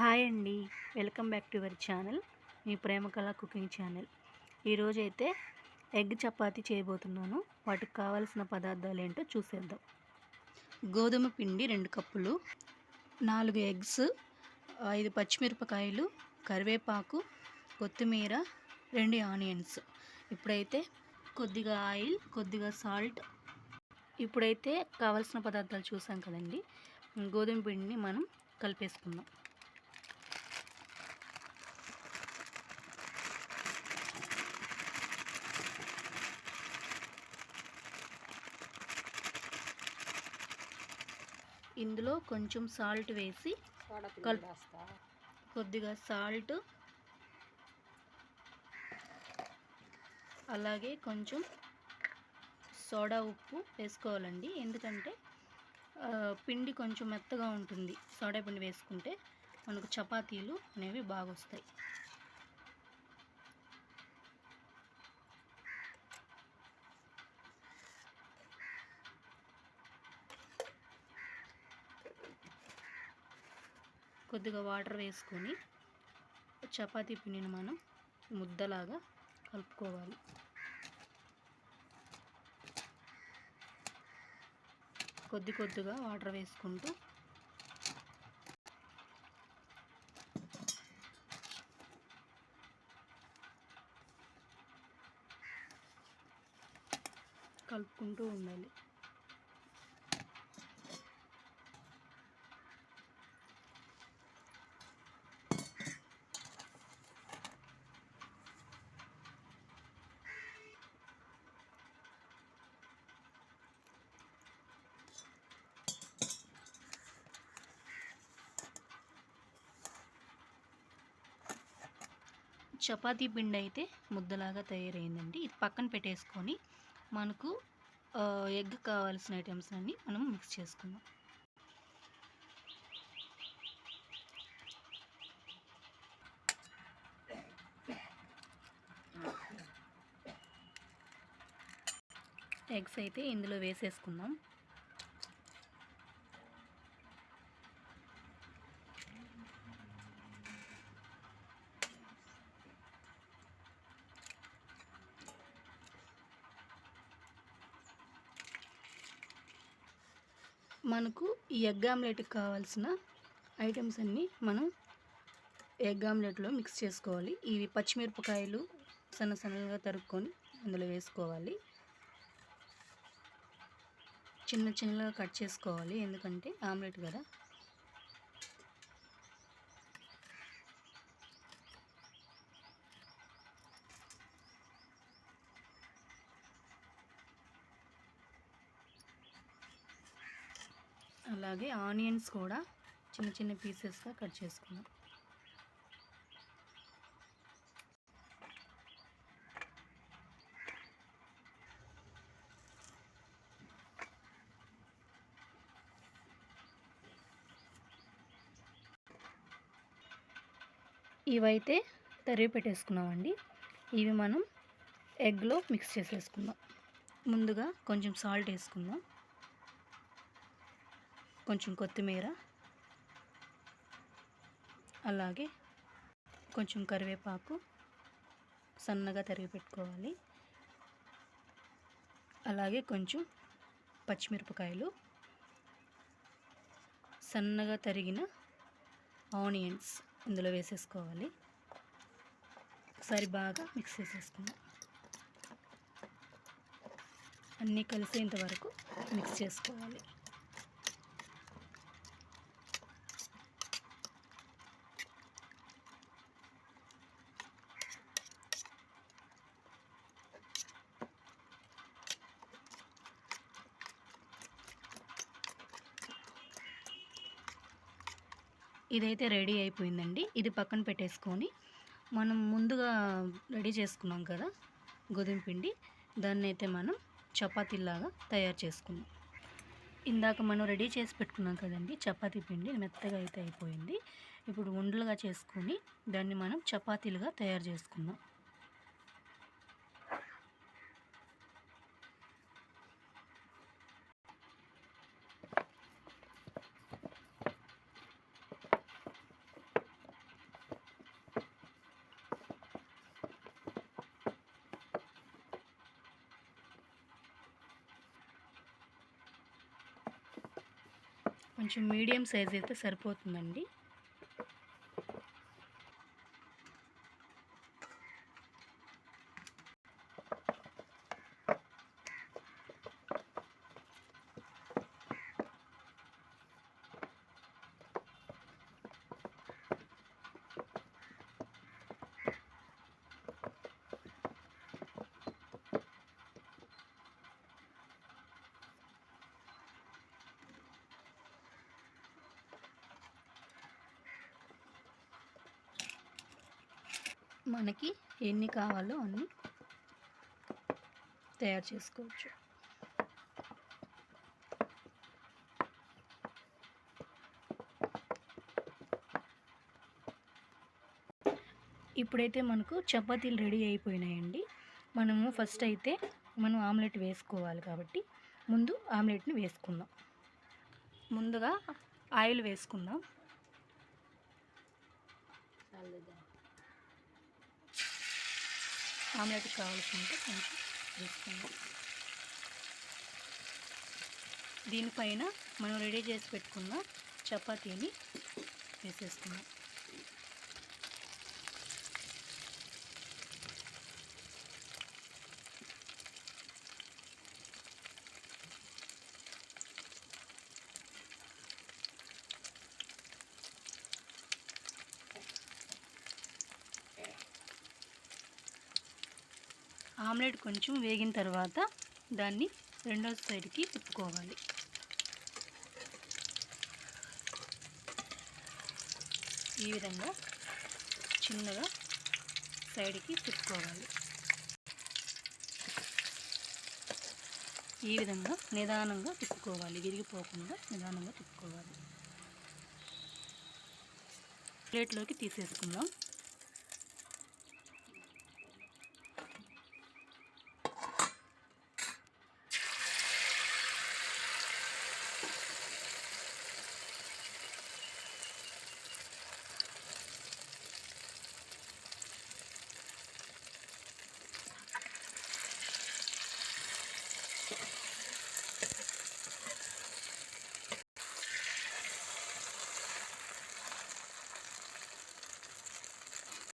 Hi అండి. Welcome back to your channel. Me Prema Kala cooking channel. ఈరోజైతే egg chapati చేయబోతున్నాను. వాటికి కావాల్సిన పదార్థాలు ఏంటో చూసేద్దాం. గోధుమ పిండి రెండు కప్పులు నాలుగు ఎగ్స్ ఐదు పచ్చిమిరపకాయలు కరివేపాకు కొత్తిమీర రెండు ఆనియన్స్. ఇప్పుడైతే కొద్దిగా ఆయిల్ కొద్దిగా సాల్ట్. ఇప్పుడైతే కావాల్సిన పదార్థాలు చూసాం కదండి. గోధుమ పిండిని మనం కలిపేసుకుందాం. ఇందులో కొంచెం సాల్ట్ వేసి కొద్దిగా సాల్ట్ అలాగే కొంచెం సోడా ఉప్పు వేసుకోవాలండి. ఎందుకంటే పిండి కొంచెం మెత్తగా ఉంటుంది. సోడా పిండి వేసుకుంటే మనకు చపాతీలు అనేవి బాగా వస్తాయి కొద్దిగా వాటర్ వేసుకొని చపాతీ పిండిని మనం ముద్దలాగా కలుపుకోవాలి. కొద్ది కొద్దిగా వాటర్ వేసుకుంటూ కలుపుకుంటూ ఉండాలి. చపాతీ పిండి అయితే ముద్దలాగా తయారైందండి. ఇది పక్కన పెట్టేసుకొని మనకు ఎగ్ కావాల్సిన ఐటమ్స్ అన్నీ మనం మిక్స్ చేసుకుందాం. ఎగ్స్ అయితే ఇందులో వేసేసుకుందాం. మనకు ఈ ఎగ్ ఆమ్లెట్కి కావాల్సిన ఐటమ్స్ అన్నీ మనం ఎగ్ ఆమ్లెట్లో మిక్స్ చేసుకోవాలి. ఇవి పచ్చిమిరపకాయలు సన్న సన్నగా తరుక్కొని అందులో వేసుకోవాలి. చిన్న చిన్నగా కట్ చేసుకోవాలి. ఎందుకంటే ఆమ్లెట్ కదా. అలాగే ఆనియన్స్ కూడా చిన్న చిన్న పీసెస్గా కట్ చేసుకున్నాం ఇవైతే తరిగి పెట్టేసుకున్నామండి. ఇవి మనం ఎగ్లో మిక్స్ చేసేసుకుందాం. ముందుగా కొంచెం సాల్ట్ వేసుకుందాం. కొంచెం కొత్తిమీర. అలాగే కొంచెం కరివేపాకు సన్నగా తరిగి పెట్టుకోవాలి. అలాగే కొంచెం పచ్చిమిరపకాయలు. సన్నగా తరిగిన ఆనియన్స్ ఇందులో వేసేసుకోవాలి. ఒకసారి బాగా మిక్స్ చేసేసుకుందాం. అన్నీ కలిసేంత వరకు మిక్స్ చేసుకోవాలి. ఇదైతే రెడీ అయిపోయిందండి. ఇది పక్కన పెట్టేసుకొని మనం ముందుగా రెడీ చేసుకున్నాం కదా గోధుమ పిండి. దాన్ని అయితే మనం చపాతీలాగా తయారు చేసుకున్నాం ఇందాక మనం రెడీ చేసి పెట్టుకున్నాం కదండి చపాతీ పిండి. మెత్తగా అయితే అయిపోయింది. ఇప్పుడు ఉండలుగా చేసుకొని దాన్ని మనం చపాతీలుగా తయారు చేసుకుందాం. కొంచెం మీడియం సైజ్ అయితే సరిపోతుందండి. మనకి ఎన్ని కావాలో అన్ని తయారు చేసుకోవచ్చు. ఇప్పుడైతే మనకు చపాతీలు రెడీ అయిపోయినాయండి. మనము ఫస్ట్ అయితే మనం ఆమ్లెట్ వేసుకోవాలి కాబట్టి ముందు ఆమ్లెట్ని వేసుకుందాం. ముందుగా ఆయిల్ వేసుకుందాం. ఆమ్లెట్ కావాల్సింటే కొంచెం వేసుకుందాం దీనిపైన మనం రెడీ చేసి పెట్టుకున్న చపాతీని వేసేసుకుందాం ఆమ్లెట్ కొంచెం వేగిన తర్వాత దాన్ని రెండో సైడ్కి తిప్పుకోవాలి. ఈ విధంగా చిన్నగా సైడ్కి తిప్పుకోవాలి. ఈ విధంగా నిదానంగా తిప్పుకోవాలి. విరిగిపోకుండా నిదానంగా తిప్పుకోవాలి. ప్లేట్లోకి తీసేసుకుందాం.